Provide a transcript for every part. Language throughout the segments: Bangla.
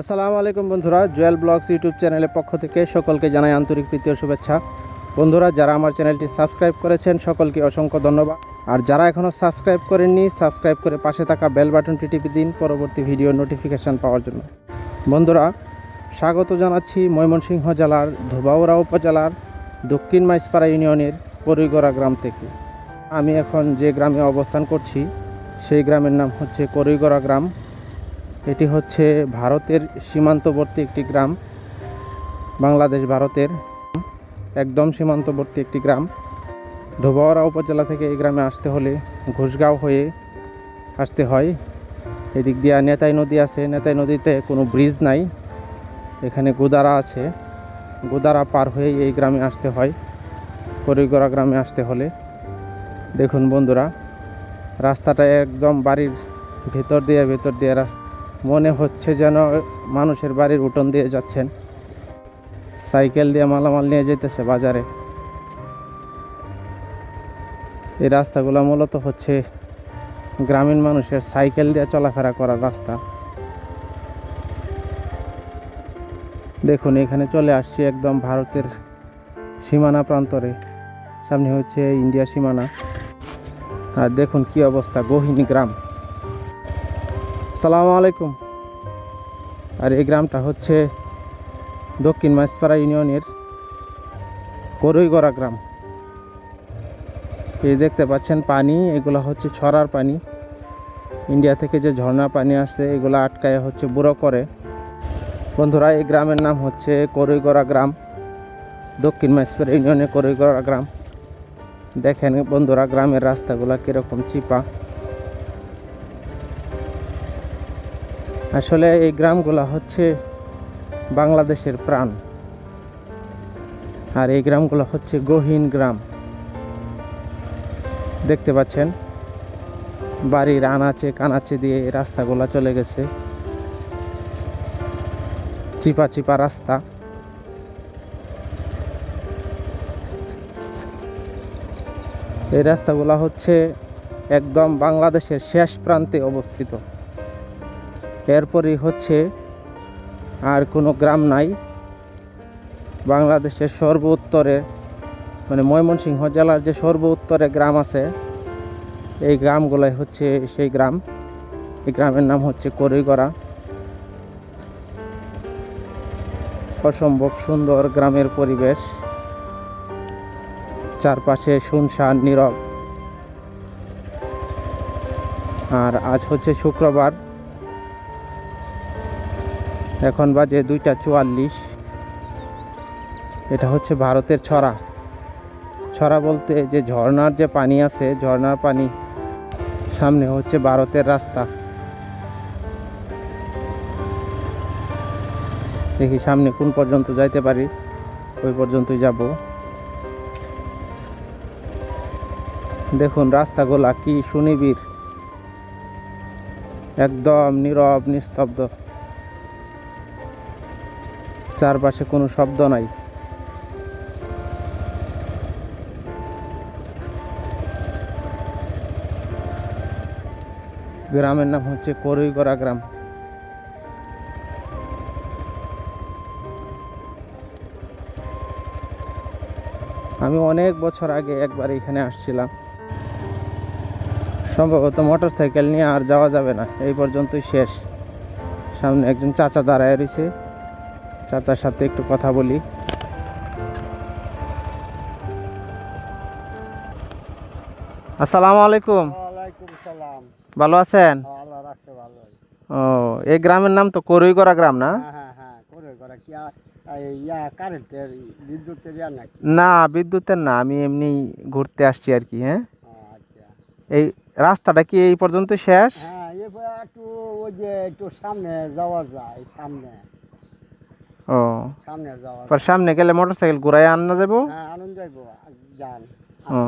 আসসালামু আলাইকুম বন্ধুরা, জুয়েল ব্লগস ইউটিউব চ্যানেলের পক্ষ থেকে সকলকে জানাই আন্তরিক প্রীতি ও শুভেচ্ছা। বন্ধুরা, যারা আমার চ্যানেলটি সাবস্ক্রাইব করেছেন, সকলকে অসংখ্য ধন্যবাদ। আর যারা এখনও সাবস্ক্রাইব করেননি, সাবস্ক্রাইব করে পাশে থাকা বেল বাটনটি টিপে দিন পরবর্তী ভিডিও নোটিফিকেশান পাওয়ার জন্য। বন্ধুরা, স্বাগত জানাচ্ছি ময়মনসিংহ জেলার ধোবাউড়া উপজেলার দক্ষিণ মাইসপাড়া ইউনিয়নের করইগড়া গ্রাম থেকে। আমি এখন যে গ্রামে অবস্থান করছি, সেই গ্রামের নাম হচ্ছে করইগড়া গ্রাম। এটি হচ্ছে ভারতের সীমান্তবর্তী একটি গ্রাম, বাংলাদেশ ভারতের একদম সীমান্তবর্তী একটি গ্রাম। ধোবাওয়ারা উপজেলা থেকে এই গ্রামে আসতে হলে ঘুষগাঁও হয়ে আসতে হয়। এদিক দিয়ে নেতাই নদী আছে, নেতাই নদীতে কোনো ব্রিজ নাই। এখানে গোদারা আছে। গোদারা পার হয়ে এই গ্রামে আসতে হয়, করিগড়া গ্রামে আসতে হলে। দেখুন বন্ধুরা, রাস্তাটা একদম বাড়ির ভেতর দিয়ে ভেতর দিয়ে রাস্তা। মনে হচ্ছে যেন মানুষের বাড়ির উঠোন দিয়ে যাচ্ছেন। সাইকেল দিয়ে মালামাল নিয়ে যেতেছে বাজারে। এই রাস্তাগুলো মূলত হচ্ছে গ্রামীণ মানুষের সাইকেল দিয়ে চলাফেরা করার রাস্তা। দেখুন, এখানে চলে আসছি একদম ভারতের সীমানা প্রান্তরে। সামনে হচ্ছে ইন্ডিয়া সীমানা। আর দেখুন কি অবস্থা, গহিনী গ্রাম। সালামু আলাইকুম। আর এই গ্রামটা হচ্ছে দক্ষিণ মাছপাড়া ইউনিয়নের করইগড়া গ্রাম। এই দেখতে পাচ্ছেন পানি, এগুলো হচ্ছে ছড়ার পানি। ইন্ডিয়া থেকে যে ঝর্ণা পানি আসে এগুলো আটকায় হচ্ছে বুড়ো করে। বন্ধুরা, এই গ্রামের নাম হচ্ছে করইগড়া গ্রাম। দক্ষিণ মাছপাড়া ইউনিয়নের করইগড়া গ্রাম। দেখেন বন্ধুরা, গ্রামের রাস্তাগুলো কীরকম চিপা। আসলে এই গ্রামগুলো হচ্ছে বাংলাদেশের প্রাণ। আর এই গ্রামগুলো হচ্ছে গহীন গ্রাম। দেখতে পাচ্ছেন, বাড়ির আনাচে কানাচে দিয়ে রাস্তাগুলো চলে গেছে। চিপা চিপা রাস্তা। এই রাস্তাগুলো হচ্ছে একদম বাংলাদেশের শেষ প্রান্তে অবস্থিত। এরপরই হচ্ছে আর কোনো গ্রাম নাই। বাংলাদেশের সর্ব উত্তরে মানে ময়মনসিংহ জেলার যে সর্ব উত্তরে গ্রাম আছে, এই গ্রামগুলাই হচ্ছে সেই গ্রাম। এই গ্রামের নাম হচ্ছে করইগড়া অসম্ভব সুন্দর গ্রামের পরিবেশ। চারপাশে শুনশান, নীরব। আর আজ হচ্ছে শুক্রবার। এখন বাজে দুইটা চুয়াল্লিশ। এটা হচ্ছে ভারতের ছড়া। ছড়া বলতে যে ঝর্ণার যে পানি আছে, ঝর্ণার পানি সামনে হচ্ছে ভারতের রাস্তা। দেখি সামনে কোন পর্যন্ত যাইতে পারি, ওই পর্যন্তই যাব। দেখুন রাস্তাগুলা কি সুনিবিড়। একদম নীরব, নিস্তব্ধ। চারপাশে কোনো শব্দ নাই। গ্রামের নাম হচ্ছে করইগড়া গ্রাম। আমি অনেক বছর আগে একবার এখানে আসছিলাম। সম্ভবত মোটর সাইকেল নিয়ে আর যাওয়া যাবে না, এই পর্যন্তই শেষ। সামনে একজন চাচা দাঁড়ায় রয়েছে। চাচার সাথে একটু কথা বলি। আসসালামু আলাইকুম। ভালো আছেন? ও এই গ্রামের নাম তো করইগড়া গ্রাম না? হ্যাঁ হ্যাঁ হ্যাঁ না বিদ্যুতের না আমি এমনি ঘুরতে আসছি আর কি হ্যাঁ। আচ্ছা। এই রাস্তাটা কি এই পর্যন্ত শেষ? একটু ওই যে একটু সামনে যাওয়া যায় সামনে। ও। সামনে যাওয়া পর সামনে গেলে মোটর সাইকেল ঘুরাই আনা যাব? হ্যাঁ আনন্দ যাইব যান। ও।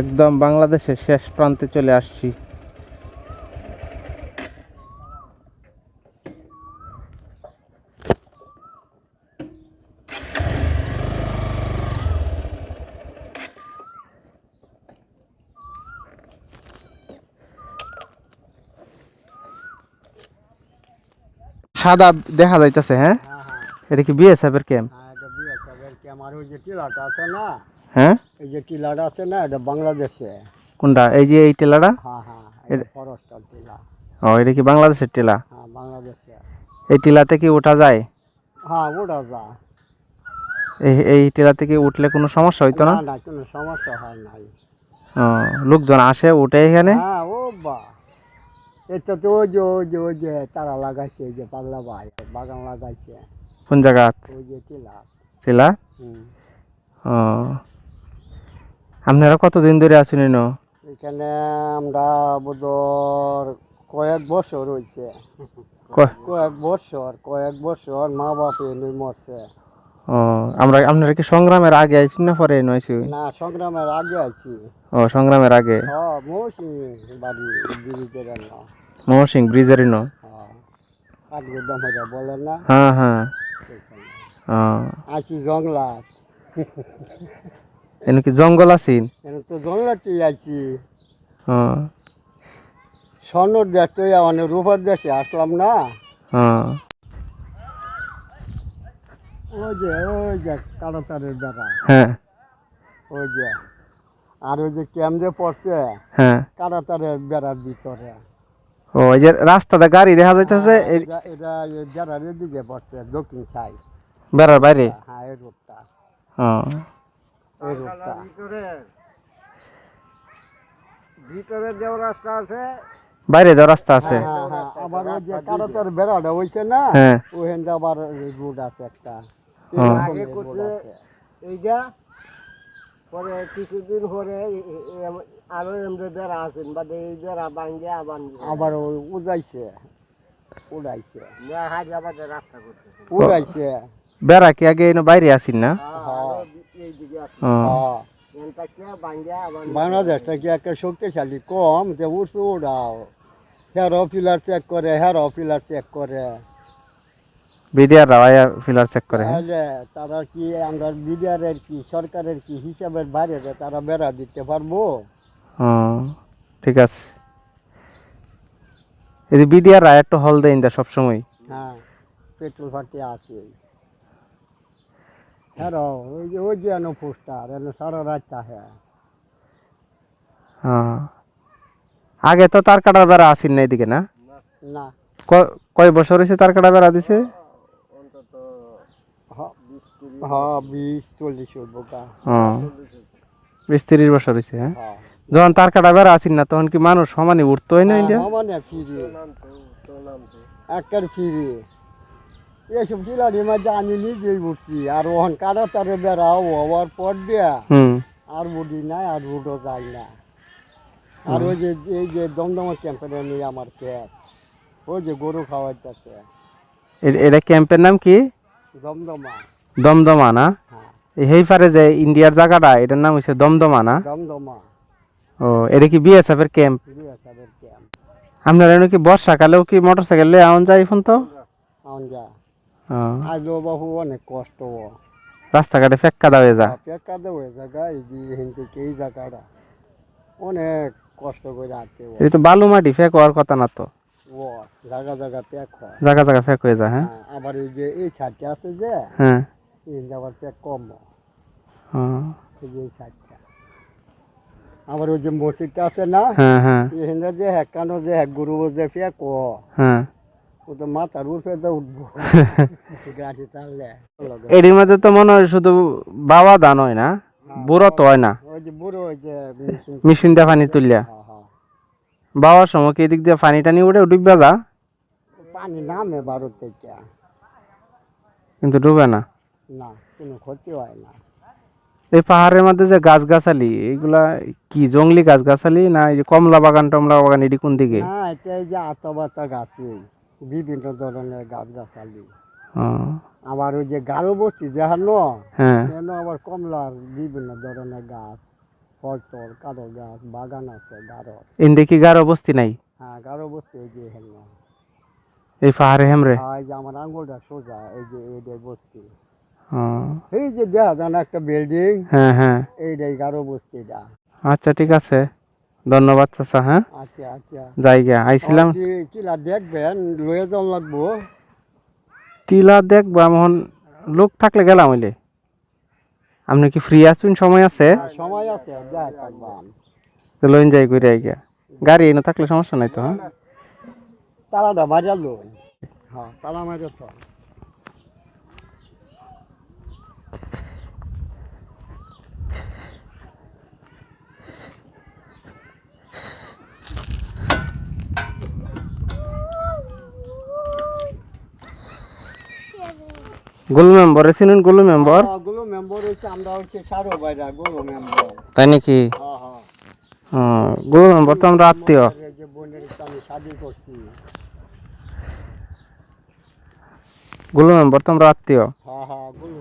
একদম বাংলাদেশের শেষ প্রান্তে চলে আসছি। সাদা দেখা যাইতেছে হ্যাঁ? হ্যাঁ হ্যাঁ। এটা কি বিএসএফ এর ক্যাম্প হ্যাঁ আমার ওই যে টিলাটা আছে না? হ্যাঁ? এই যে টিলাটা আছে না এটা বাংলাদেশে। কোনটা? এই যে এই টেলাটা? হ্যাঁ হ্যাঁ এটা ফরেস্টার টিলা। ও এটা কি বাংলাদেশের টেলা? হ্যাঁ বাংলাদেশে। এই টেলাতে কি ওঠা যায়? হ্যাঁ ওটা যা এই এই টেলাতে কি উঠলে কোনো সমস্যা হইতো না? না কোনো সমস্যা হয় নাই। ও, লোকজন আসে উঠে এখানে? হ্যাঁ ও বা। এটা তো ওই যে ওই যে ওই যে তারা লাগাইছে ওই যে পাগলা ভাই বাগান লাগাইছে। কোন জায়গা? ওই যে টিলা। টেলা? হুম। ও। আপনারা কতদিন ধরে আছেন এনো? এখানে আমরা বোধর কয়েক বছর হয়েছে কয়েক বছর কয়েক বছর মা বাপ এনে মরছে। ও আমরা আপনারা কি সংগ্রামের আগে আইছেন না পরে আইছি? না সংগ্রামের আগে আছি ও সংগ্রামের আগে? হ্যাঁ মৌসুমি বাড়ি বিড়িতে না মহসিং ব্রিজের হ্যাঁ হয়ে না? হ্যাঁ হ্যাঁ। আছি এনো কি জঙ্গল আছেন? তো আছি ও স্বর্ণর দেশ তো মানে রূপার দেশে আসলাম না? ও ওই যে ওই যে বেড়া। হ্যাঁ। ওই যে আর ওই যে ক্যাম্পে পড়ছে? হ্যাঁ। বেড়ার ভিতরে। ও এই যে রাস্তাতে গাড়ি দেখা যাইতেছে এটা বেড়ার দিকে পড়ছে দক্ষিণ সাইড। বেড়ার বাইরে? হ্যাঁ এই রোডটা। ও। এই রোডটা। ভিতরে দেওয়ার রাস্তা আছে। বাইরে যাওয়ার রাস্তা আছে? হ্যাঁ হ্যাঁ আবার ওই যে বেড়াটা হইছে না হ্যাঁ। ওখানটা আবার রোড আছে একটা। হ্যাঁ। আগে করছে এইটা পরে কিছুদিন পরে আরও এমনি বেড়া আছেন বা এই বেড়া ভাঙ্গে আবার আবার উজাইছে উড়াইছে রাস্তা করছে উড়াইছে। বেড়া কি আগে এনো বাইরে আসিন না? হ্যাঁ। ও। বাংলাদেশটা কি একটা শক্তিশালী কম যে উঠবে উড়াও। হেরো পিলার চেক করে হেরো পিলার চেক করে। বিডিআর রাওয়ায়া ফিলার চেক করে হ্যাঁ। তারা কি আমরা বিডিআরের কি সরকারের কি হিসাবের বাইরে তারা বেড়া দিতে পারব? ঠিক আছে। এই বিডিআর রায় একটা হল সবসময়। হ্যাঁ পেট্রোল ফাটি আছে। হ্যাঁ ওই যে ওই যে এনো পোস্টার এনো সারা রাত হ্যাঁ। হ্যাঁ আগে তো তার কাটার বেড়া আসিন না এদিকে না? না। কয় বছর হয়েছে তার কাটা বেড়া দিছে? হ্যাঁ বিশ চল্লিশ উঠবো গা। বিশ তিরিশ বছর হয়েছে হ্যাঁ? হ্যাঁ। যখন তার কাটা বেড়া আসিন না তখন কি মানুষ সমানই উঠতো হয় না ইন্ডিয়া? মানে ফিরি। একটার ফিরি। এইসব জেলার মাঝে আমি নিজেই উঠছি আর ওখান কাটা তারে বেড়াও হওয়ার পর দিয়া হুম। আর বুড়ি নাই আর রুটও যায় না। আর ওই যে এই যে দমদমা ক্যাম্পের নিয়ে আমার ক্যাপ ওই যে গরু খাওয়াইতেছে। এটা ক্যাম্পের নাম কি? দমদমা। দমদমা না হ্যাঁ। এই হেই পারে যে ইন্ডিয়ার জায়গাটা এটার নাম হচ্ছে দমদমা না দমদমা। ও এটা কি বিএসএফ এর ক্যাম্প আপনার এনে কি বর্ষাকালেও কি মোটর সাইকেল লয়ে আউন যায় এখন তো? আউন যা ও, আইলো বাবু অনেক কষ্ট। ও রাস্তাঘাটে ফেক্কা দাওয়ে যা পেকা দেবে জায়গা এই যে এখান থেকে এই জায়গাটা। অনেক কষ্ট করে ও এটা তো বালু মাটি ফেক হওয়ার কথা না তো? ও জায়গা জায়গা পেক হয়। জায়গা জায়গা ফেক হয়ে যায় হ্যাঁ। হ্যাঁ, আবার এই যে এই ছাড়টা আছে যে হ্যাঁ। এই আবার কম। এই যে এই আবার ওই যে মসজিদটা আছে না? হ্যাঁ হ্যাঁ। এখানে যে হেকানো যে এক গুরু যে পেক ও হ্যাঁ। ও তো মাথার উপরে তো উঠবো। গাড়ি চাললে। এটির মধ্যে তো মনে হয় শুধু বাবা দান হয় না বুড়ো তো হয় না। ওই যে বুড়ো ওই যে পানি তুললিয়া হ্যাঁ, হ্যাঁ। বাবার সময় কি এদিক দিয়ে পানি টানি উঠে ডুববা যা? পানি নামে ভারত থেকে। কিন্তু ডুবে না। না কোনো ক্ষতি হয় না। এই পাহাড়ের মধ্যে যে গাছ গাছালি এগুলা কি জঙ্গলি গাছ গাছালি না এই যে কমলা বাগান টমলা বাগান এটি কোন দিকে? না এটা এই যে আতাবাতা গাছে বিভিন্ন ধরনের গাছ গাছালি আবার ওই যে গারো বসছি যেন হ্যাঁ কেন আবার কমলার বিভিন্ন ধরনের গাছ ফল কারও গাছ বাগান আছে গারো। ইন্দে কি গারো বস্তি নাই? হ্যাঁ গারো বসছি এই যে হেন এই পাহাড়ে হেমরে? আমার আঙ্গুলটা সোজা এই যে এইটাই বসতি। এই যে দেখা যান একটা বিল্ডিং হ্যাঁ হ্যাঁ। এইটাই গারো বস্তিটা। আচ্ছা ঠিক আছে। ধন্যবাদ চাচা হ্যাঁ? আচ্ছা আচ্ছা। গিয়া আইছিলাম। কিলা দেখবেন লয়ে যাওয়া লাগবো। টিলা দেখব এমন লোক থাকলে গেলাম হইলে। আপনি কি ফ্রি আছেন? সময় আছে? সময় আছে লইন যাই করে গিয়া গাড়ি এনে থাকলে সমস্যা নাই তো হ্যাঁ? তালাটা মারিয়া লো হ্যাঁ তালা মারিয়া তো গোল মেম্বার চিনুন গোল মেম্বার। গুলো মেম্বার হচ্ছে আমরা হচ্ছে সারো বাইরা গুলো মেম্বার। তাই নাকি? হ্যাঁ হ্যাঁ। হ্যাঁ মেম্বার তো আমরা আত্মীয়। যে বোনের আমি শাদি করছি। গোল মেম্বার তো আমরা আত্মীয়। হ্যাঁ হ্যাঁ গুলো